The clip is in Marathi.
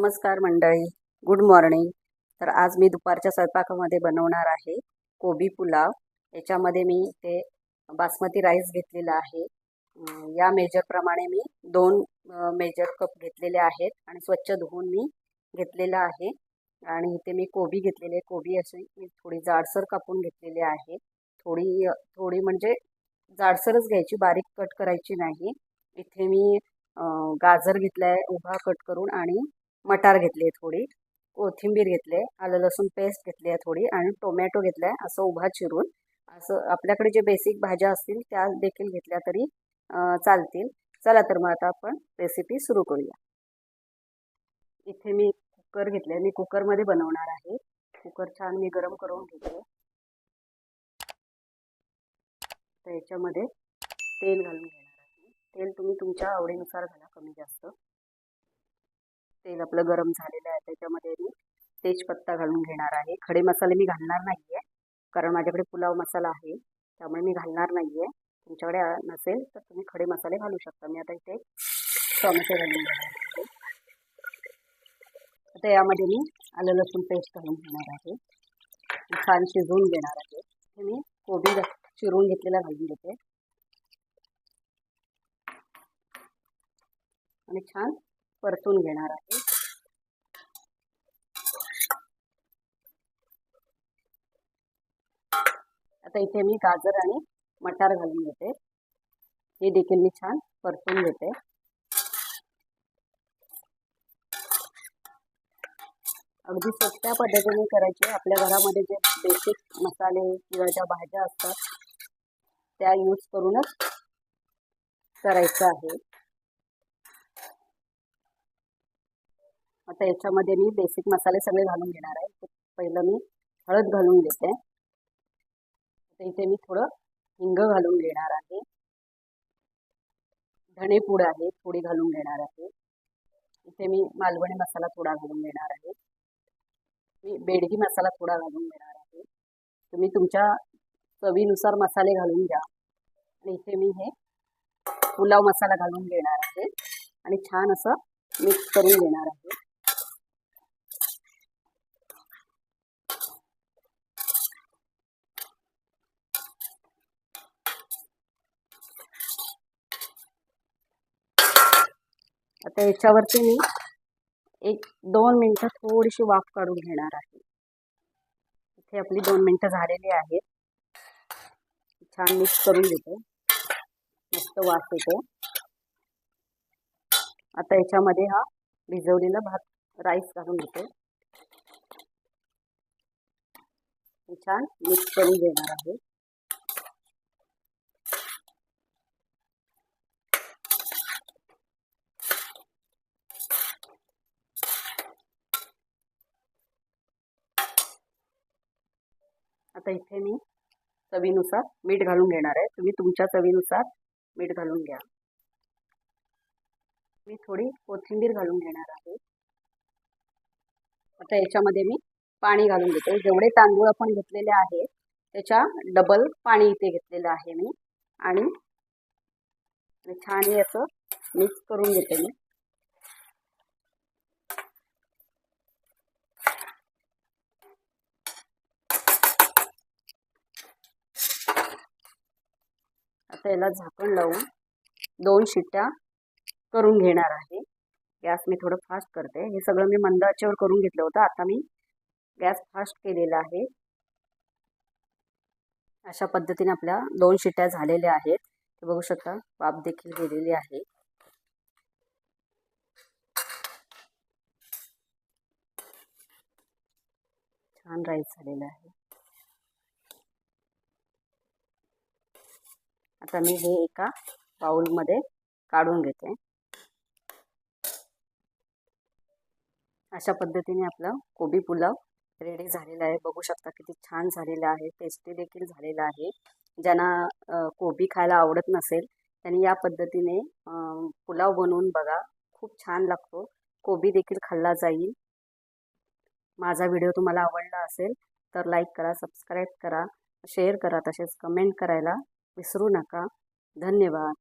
नमस्कार मंडळी. गुड मॉर्निंग तर आज मी दुपारच्या स्वयंपाकामध्ये बनवणार आहे कोबी पुलाव. याच्यामध्ये मी ते बासमती राईस घेतलेला आहे. या मेजरप्रमाणे मी दोन मेजर कप घेतलेले आहेत आणि स्वच्छ धुवून मी घेतलेलं आहे. आणि इथे मी कोबी घेतलेली आहे. कोबी अशी मी थोडी जाडसर कापून घेतलेली आहे. थोडी थोडी म्हणजे जाडसरच घ्यायची बारीक कट करायची नाही. इथे मी गाजर घेतला आहे उभा कट करून आणि मटार घेतली आहे थोडी कोथिंबीर घेतले आलं लसूण पेस्ट घेतली आहे थोडी आणि टोमॅटो घेतला आहे असं उभा चिरून. असं आपल्याकडे जे बेसिक भाज्या असतील त्या देखील घेतल्या तरी चालतील. चला तर मग आता आपण रेसिपी सुरू करूया. इथे मी कुकर घेतले मी कुकरमध्ये बनवणार आहे. कुकर छान मी गरम करून घेतले तर याच्यामध्ये तेल घालून घेणार आहे. तेल तुम्ही तुमच्या आवडीनुसार घाला कमी जास्त. तेल आपलं गरम झालेलं आहे त्याच्यामध्ये मी तेजपत्ता घालून घेणार आहे. खडे मसाले मी घालणार नाही आहे कारण माझ्याकडे पुलाव मसाला आहे त्यामुळे मी घालणार नाही आहे तुमच्याकडे नसेल तर तुम्ही खडे मसाले घालू शकता. मी आता इथे टोमॅटो घालून घेणार आहे. आता यामध्ये मी आलं लसूण पेस्ट घालून घेणार आहे. छान शिजवून घेणार आहे. इथे मी कोबी चिरून घेतलेला घालून घेते. आणि छान परतून घेणार आहे. आता इथे मी गाजर आणि मटार घालून घेते. हे देखील मी छान परतून घेते. अगदी सोप्या पद्धतीने करायचे. आपल्या घरामध्ये जे बेसिक मसाले किंवा ज्या भाज्या असतात त्या यूज करूनच करायचं आहे. आता याच्यामध्ये मी बेसिक मसाले सगळे घालून घेणार आहे. पहिलं मी हळद घालून घेते. आता इथे मी थोडं हिंग घालून घेणार आहे. धणेपूड आहे थोडी घालून घेणार आहे. इथे मी मालवणी मसाला थोडा घालून घेणार आहे. मी बेडगी मसाला थोडा घालून घेणार आहे. तुम्ही तुमच्या चवीनुसार मसाले घालून घ्या. आणि इथे मी हे पुलाव मसाला घालून घेणार आहे. आणि छान असं मिक्स करून घेणार आहे. आता याच्यावरती मी एक दोन मिनटं थोडीशी वाफ काढून घेणार आहे. इथे आपली दोन मिनटं झालेली आहेत. छान मिक्स करून घेते. मस्त वाफ येतो. आता याच्यामध्ये हा भिजवलेला भात राईस घालून घेते. छान मिक्स करून घेणार आहे. आता इथे मी चवीनुसार मीठ घालून घेणार आहे. तुम्ही तुमच्या चवीनुसार मीठ घालून घ्या. मी थोडी कोथिंबीर घालून घेणार आहे. आता याच्यामध्ये मी पाणी घालून घेते. जेवढे तांदूळ आपण घेतलेले आहेत त्याच्या डबल पाणी इथे घेतलेलं आहे मी. आणि छान याचं असं मिक्स करून घेते मी. फक्त याला झाकण लावून दोन शिट्ट्या करून घेणार आहे. गॅस मी थोडं फास्ट करते. हे सगळं मी मंद आचेवर करून घेतलं होतं. आता मी गॅस फास्ट केलेला आहे. अशा पद्धतीने आपल्या दोन शिट्ट्या झालेल्या आहेत. ते बघू शकता वाफ देखील गेलेली आहे. छान राईस झालेला आहे. आता मी हे एका बाउलमध्ये काढून घेते. अशा पद्धतीने आपला कोबी पुलाव रेडी झालेला आहे. बघू शकता किती छान झालेला आहे. टेस्टी देखील झालेला आहे. ज्यांना कोबी खायला आवडत नसेल त्यांनी या पद्धतीने पुलाव बनवून बघा. खूप छान लागतो. कोबी देखील खाल्ला जाईल. माझा व्हिडिओ तुम्हाला आवडला असेल तर लाईक करा सबस्क्राईब करा शेअर करा तसेच कमेंट करायला विसरू नका. धन्यवाद.